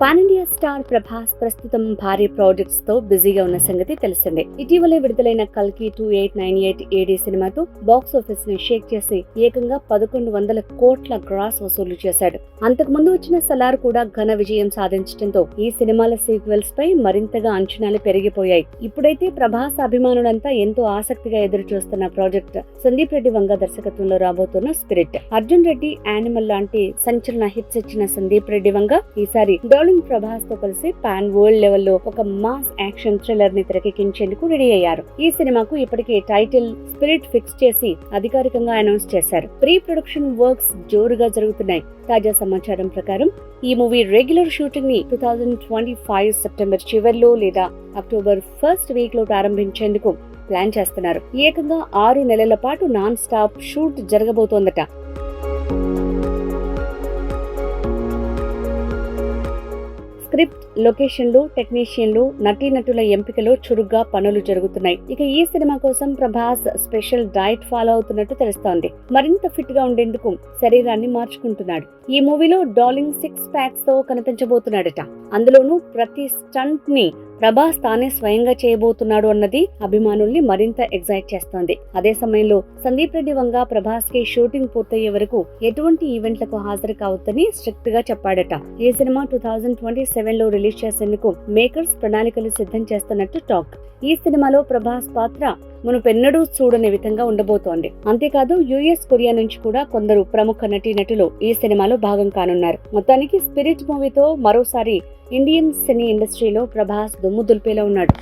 Pan-India star Prabhas ప్రస్తుతం భారీ ప్రాజెక్ట్స్తో బిజీగా ఉన్న సంగతి తెలిసిందే ఇటీవలే విడుదలైన కల్కి two eight nine eight AD సినిమాతో బాక్స్ ఆఫీస్ని షేక్ చేసి ఏకంగా పదకొండు వందల కోట్ల గ్రాస్ వసూలు చేశాడు. అంతకు ముందు వచ్చిన సలార్ కూడా ఘన విజయం సాధించడంతో ఈ సినిమాల సీక్వెల్స్ పై మరింతగా అంచనాలు పెరిగిపోయాయి. ఇప్పుడైతే ప్రభాస్ అభిమానులంతా ఎంతో ఆసక్తిగా ఎదురు చూస్తున్న ప్రాజెక్ట్ సందీప్ రెడ్డి వంగ దర్శకత్వంలో రాబోతున్న స్పిరిట్ అర్జున్ రెడ్డి యానిమల్ లాంటి సంచలన హిట్స్ ఇచ్చిన సందీప్ రెడ్డి వంగ ఈసారి డార్లింగ్ ప్రభాస్తో కలిసి పాన్ వరల్డ్ లెవెల్లో ఒక మాస్ యాక్షన్ థ్రిల్లర్ని తెరకెక్కించేందుకు రెడీ అయ్యారు. ఈ సినిమాకు ఇప్పటికే టైటిల్ స్పిరిట్ ఫిక్స్ చేసి అధికారికంగా అనౌన్స్ చేశారు. ప్రీ ప్రొడక్షన్ వర్క్స్ జోరుగా జరుగుతున్నాయి. తాజా సమాచారం ప్రకారం ఈ movie regular షూటింగ్ని two thousand twenty five September చివరిలో లేదా అక్టోబర్ ఫస్ట్ వీక్లో ప్రారంభించేందుకు ప్లాన్ చేస్తున్నారు. ఏకంగా ఆరు నెలల పాటు నాన్ స్టాప్ షూట్ జరగబోతోందట. స్క్రిప్ట్ లొకేషన్లు టెక్నీషియన్లు నటీనటుల ఎంపికలో చురుగ్గా పనులు జరుగుతున్నాయి. ఇక ఈ సినిమా కోసం ప్రభాస్ స్పెషల్ డైట్ ఫాలో అవుతున్నట్టు తెలుస్తోంది. మరింత ఫిట్గా ఉండేందుకు శరీరాన్ని మార్చుకుంటున్నాడు. ఈ మూవీలో డార్లింగ్ సిక్స్ ప్యాక్స్తో కనిపించబోతున్నాడట. అందులోనూ ప్రతి స్టంట్ని ప్రభాస్ తానే స్వయంగా చేయబోతున్నాడు అన్నది అభిమానుల్ని మరింత ఎగ్జైట్ చేస్తోంది. అదే సమయంలో సందీప్ రెడ్డి వంగ ప్రభాస్కి షూటింగ్ పూర్తయ్యే వరకు ఎటువంటి ఈవెంట్లకు హాజరు కావద్దని స్ట్రిక్ట్గా చెప్పాడట. ఈ సినిమా టూ థౌజండ్ ట్వంటీ సెవెన్లో రిలీజ్ చేసేందుకు మేకర్స్ ప్రణాళికలు సిద్ధం చేస్తున్నట్టు టాక్. ఈ సినిమాలో ప్రభాస్ పాత్ర మునుపెన్నడూ చూడని విధంగా ఉండబోతోంది. అంతేకాదు యుఎస్ కొరియా నుంచి కూడా కొందరు ప్రముఖ నటీనటులు ఈ సినిమాలో భాగం కానున్నారు. మొత్తానికి స్పిరిట్ మూవీతో మరోసారి ఇండియన్ సినీ ఇండస్ట్రీలో ప్రభాస్ దుమ్ము దులిపేలా ఉన్నాడు.